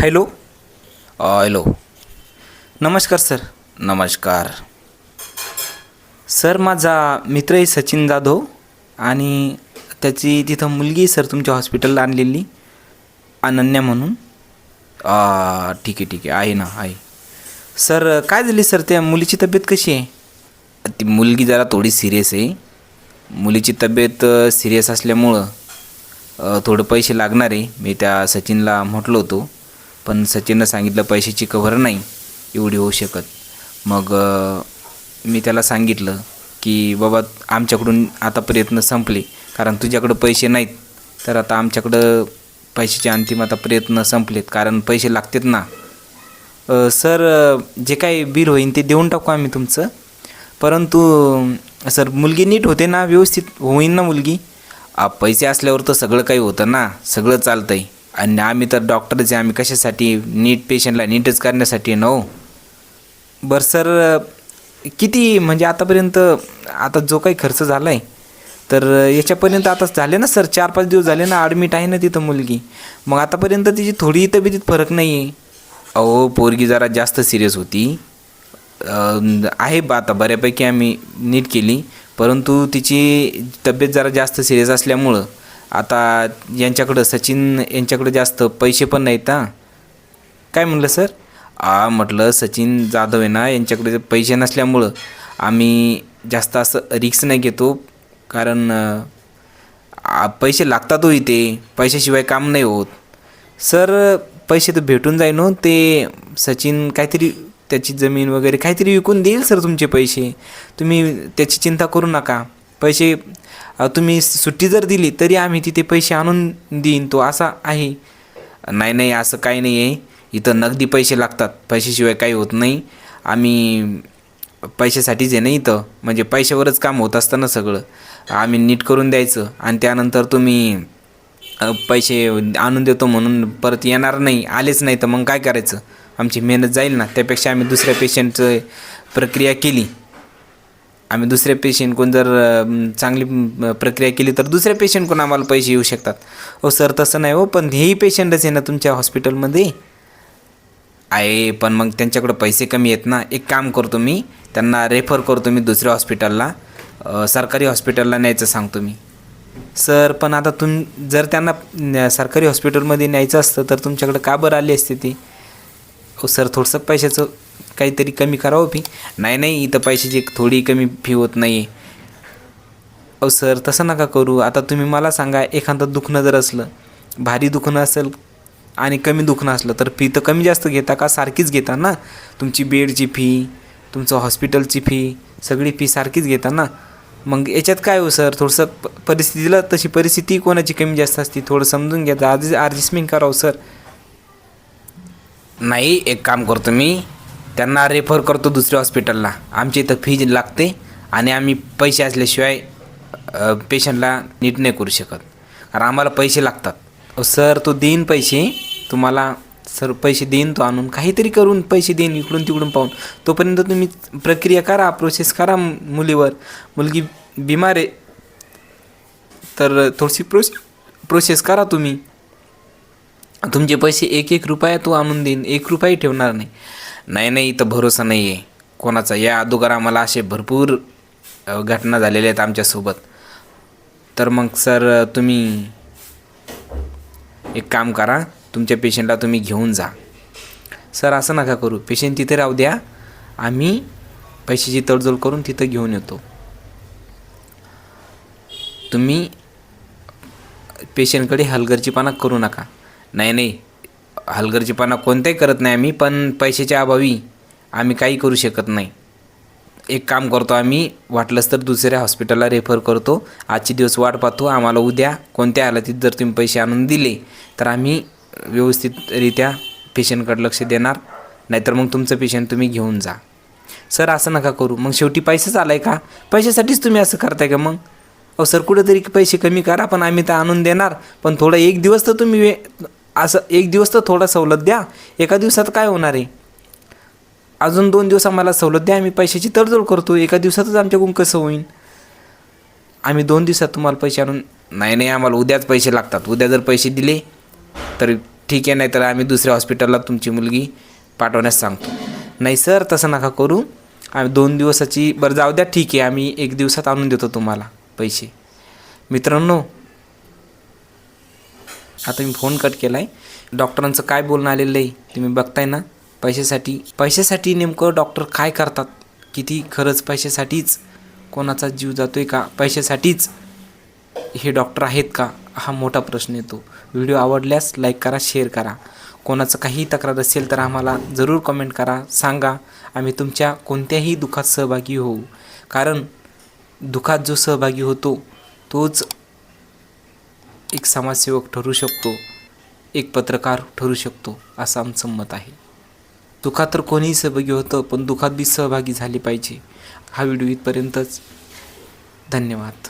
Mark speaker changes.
Speaker 1: Hello. Hello. नमस्कार sir. नमस्कार. Sir माझा मित्र आहे सचिन जाधव आणि त्याची तिथं मुलगी सर तुमच्या हॉस्पिटलला आणलेली. अनन्या म्हणून. ठीक आहे ठीक आहे. आहे ना आहे. सर काय झाली सर? त्या मुलीची तब्येत कशी आहे? ती मुलगी जरा थोडी सिरियस आहे. मुलीची तब्येत सिरियस असल्यामुळं थोडं पैसे लागणार आहे. मी त्या सचिनला म्हटलो होतो. पण सचिननं सांगितलं पैशाची कव्हर नाही एवढी होऊ शकत. मग मी त्याला सांगितलं की बाबा आमच्याकडून आता प्रयत्न संपले कारण तुझ्याकडं पैसे नाहीत तर आता आमच्याकडं पैशाचे अंतिम आता प्रयत्न संपलेत कारण पैसे लागतात ना. सर जे काही बिल होईन ते देऊन टाकू आम्ही तुमचं. परंतु सर मुलगी नीट होते ना व्यवस्थित होईन ना मुलगी? पैसे असल्यावर तर सगळं काही होतं ना सगळं चालतं आहे आणि आम्ही तर डॉक्टरच आहे आम्ही कशासाठी? नीट पेशंटला नीटच करण्यासाठी आहे ना हो. बरं सर किती म्हणजे आतापर्यंत आता जो काही खर्च झाला आहे तर याच्यापर्यंत आता झाले ना सर चार पाच दिवस झाले ना ॲडमिट आहे ना तिथं मुलगी. मग आतापर्यंत तिची थोडी तब्येतीत फरक नाही आहे अहो पोरगी जरा जास्त सिरियस होती. आहे बा आता बऱ्यापैकी आम्ही नीट केली परंतु तिची तब्येत जरा जास्त सिरियस असल्यामुळं आता यांच्याकडं सचिन यांच्याकडं जास्त पैसे पण नाहीत हां. काय म्हणलं सर? आ म्हटलं सचिन जाधव आहे ना यांच्याकडे पैसे नसल्यामुळं आम्ही जास्त असं रिक्स नाही घेतो कारण आ, पैसे लागतात हो इथे पैशाशिवाय काम नाही होत. सर पैसे तर भेटून जाईन हो ते सचिन काहीतरी त्याची जमीन वगैरे काहीतरी विकून देईल सर तुमचे पैसे. तुम्ही त्याची चिंता करू नका. पैसे तुम्ही सुट्टी जर दिली तरी आम्ही तिथे पैसे आणून देईन तो असा आहे. नाही नाही असं काही नाही आहे इथं नगदी पैसे लागतात. पैशाशिवाय काही होत नाही. आम्ही पैशासाठीच आहे ना इथं. म्हणजे पैशावरच काम होत असतं ना सगळं. आम्ही नीट करून द्यायचं. आणि त्यानंतर तुम्ही पैसे आणून देतो म्हणून परत येणार नाही. आलेच नाही तर मग काय करायचं? आमची मेहनत जाईल ना. त्यापेक्षा आम्ही दुसऱ्या पेशंटचं प्रक्रिया केली. आम्ही दुसऱ्या पेशंटकडून जर चांगली प्रक्रिया केली तर दुसऱ्या पेशंटकडून आम्हाला पैसे येऊ शकतात. हो सर तसं नाही हो पण हेही पेशंटच आहे ना तुमच्या हॉस्पिटलमध्ये आहे पण मग त्यांच्याकडं पैसे कमी आहेत ना. एक काम करतो मी त्यांना रेफर करतो मी दुसऱ्या हॉस्पिटलला सरकारी हॉस्पिटलला न्यायचं सांगतो मी. सर पण आता तुम जर त्यांना सरकारी हॉस्पिटलमध्ये न्यायचं असतं तर तुमच्याकडं का बरं आली असते ती? हो सर थोडंसं पैशाचं काहीतरी कमी करावं फी. नाही नाही इथं पैशाची थोडी कमी फी होत नाही अहो सर तसं नका करू. आता तुम्ही मला सांगा एखादं दुखणं जर असलं भारी दुखणं असेल आणि कमी दुखणं असलं तर फी तर कमी जास्त घेता का? सारखीच घेता ना? तुमची बेडची फी तुमचं हॉस्पिटलची फी सगळी फी सारखीच घेता ना? मग याच्यात काय हो सर? थोडंसं प परिस्थितीला तशी परिस्थिती कोणाची कमी जास्त असते? थोडं समजून घ्या. आज ॲडजस्टमेंट करावं सर. नाही एक काम करतो मी. त्यांना रेफर करतो दुसऱ्या हॉस्पिटलला आमच्या इथं फीज लागते आणि आम्ही पैसे असल्याशिवाय पेशंटला नीट नाही करू शकत. कारण आम्हाला पैसे लागतात. सर तो देईन पैसे. तुम्हाला सर पैसे देईन तो आणून. काहीतरी करून पैसे देईन इकडून तिकडून पाहून. तोपर्यंत तुम्ही प्रक्रिया करा प्रोसेस करा मुलीवर. मुलगी बिमार आहे. तर थोडीशी प्रोस प्रोसेस करा तुम्ही. तुमचे पैसे एक एक रुपया तो आणून देईन. एक रुपयाही ठेवणार नाही. नाही नाही इथं भरोसा नाही आहे कोणाचा? या अगोदर आम्हाला असे भरपूर घटना झालेल्या आहेत आमच्यासोबत तर मग सर तुम्ही एक काम करा. तुमच्या पेशंटला तुम्ही घेऊन जा. सर असं नका करू. पेशंट तिथे राहू द्या. आम्ही पैशाची तडजोड करून तिथं घेऊन येतो. तुम्ही पेशंटकडे हलगर्जीपणा करू नका. नाही नाही. हलगर्जीपणा कोणताही करत नाही आम्ही पण पैशाच्या अभावी आम्ही काही करू शकत नाही. एक काम करतो आम्ही वाटलंच तर दुसऱ्या हॉस्पिटलला रेफर करतो. आजचे दिवस वाट पाहतो आम्हाला उद्या कोणत्या हालतीत जर तुम्ही पैसे आणून दिले तर आम्ही व्यवस्थितरित्या पेशंटकडे लक्ष देणार. नाहीतर मग तुमचं पेशंट तुम्ही घेऊन जा. सर असं नका करू. मग शेवटी पैसेच आला आहे का? पैशासाठीच तुम्ही असं करताय का मग? अहो सर कुठंतरी पैसे कमी करा पण आम्ही तर आणून देणार. पण थोडं एक दिवस तर तुम्ही वे असं एक दिवस तर थोडा सवलत द्या एका दिवसात काय होणार आहे? अजून दोन दिवस आम्हाला सवलत द्या आम्ही पैशाची तडजोड करतो एका दिवसातच आमच्याकडून कसं होईल आम्ही दोन दिवसात तुम्हाला पैसे आणून नाही नाही आम्हाला उद्याच पैसे लागतात. उद्या जर पैसे दिले तर ठीक आहे नाही तर आम्ही दुसऱ्या हॉस्पिटलला तुमची मुलगी पाठवण्यास सांगतो. नाही सर तसं नका करू. आम्ही दोन दिवसाची बरं जाऊ द्या ठीक आहे आम्ही एक दिवसात आणून देतो तुम्हाला पैसे. मित्रांनो आता मी फोन कट केला आहे डॉक्टरांचं काय बोलणं आलेलं आहे तुम्ही बघताय ना. पैशासाठी पैशासाठी नेमकं डॉक्टर काय करतात? किती खरंच पैशासाठीच कोणाचा जीव जातो आहे का? पैशासाठीच हे डॉक्टर आहेत का? हा मोठा प्रश्न येतो. व्हिडिओ आवडल्यास लाईक करा शेअर करा. कोणाचं काही तक्रार असेल तर आम्हाला जरूर कमेंट करा सांगा. आम्ही तुमच्या कोणत्याही दुःखात सहभागी होऊ. कारण दुःखात जो सहभागी होतो तोच एक समाजसेवक ठरू शकतो एक पत्रकार ठरू शकतो असं आमचं मत आहे. दुःखात तर कोणीही सहभागी होतं पण दुःखात बी सहभागी झाले पाहिजे. हा व्हिडिओ इथपर्यंतच. धन्यवाद.